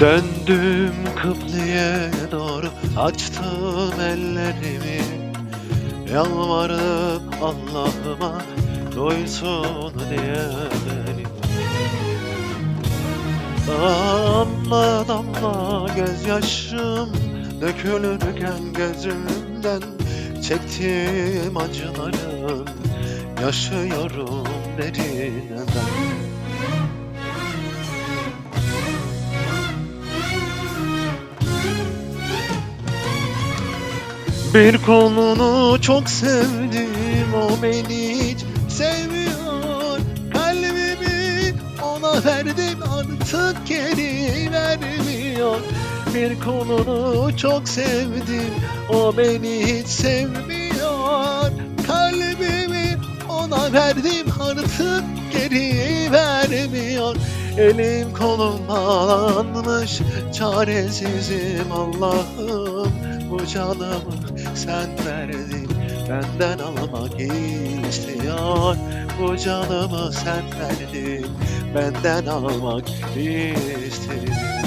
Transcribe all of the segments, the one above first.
Döndüm kıbleye doğru açtım ellerimi. Yalvarıp Allah'ıma duysun diye beni. Damla damla gözyaşım dökülürken gözümden Çektiğim acıların yaşıyorum derinden Bir kolunu çok sevdim o beni hiç sevmiyor. Kalbimi ona verdim artık geri vermiyor. Bir kolunu çok sevdim o beni hiç sevmiyor. Kalbimi ona verdim artık geri vermiyor. Elim kolum bağlanmış çaresizim Allah'ım bu canımı sen verdin. Benden almak istiyor bu canımı sen verdin. Benden almak istiyor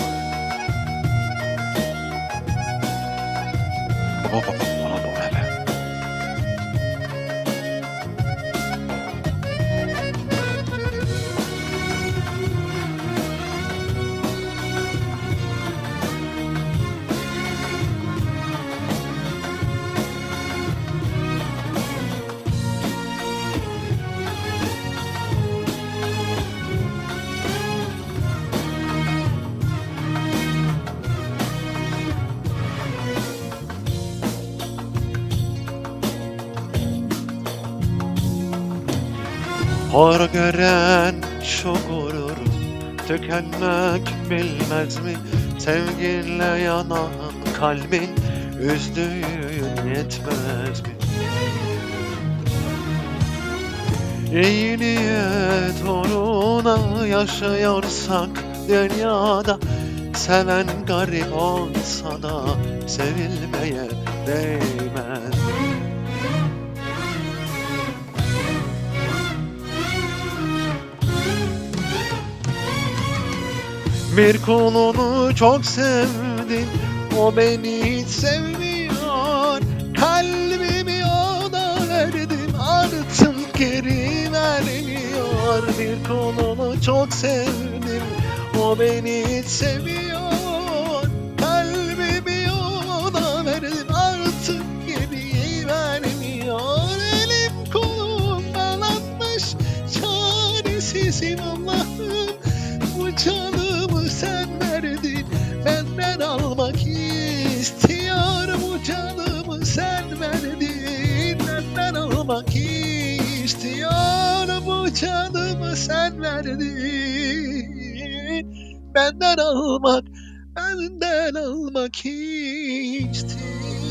Hor gören şu gurur Tükenmek bilmez mi? Sevginle yanan kalbin Üzdüğün yetmez mi? İyi niyet uğruna yaşıyorsak dünyada Seven garip olsa da sevilmeye değmez Bir kolunu çok sevdim. O beni hiç sevmiyor. Kalbimi ona verdim Artık geri vermiyor. Bir kolunu çok sevdim. O beni hiç sevmiyor. Kalbimi ona verdim Artık geri vermiyor. Elim kolum bağlanmış Çaresizim Allah'ım. Bu canımı sen verdin. Benden almak istiyor bu canımı sen verdin. Benden almak istiyor bu canımı sen verdin. Benden almak benden almak istiyor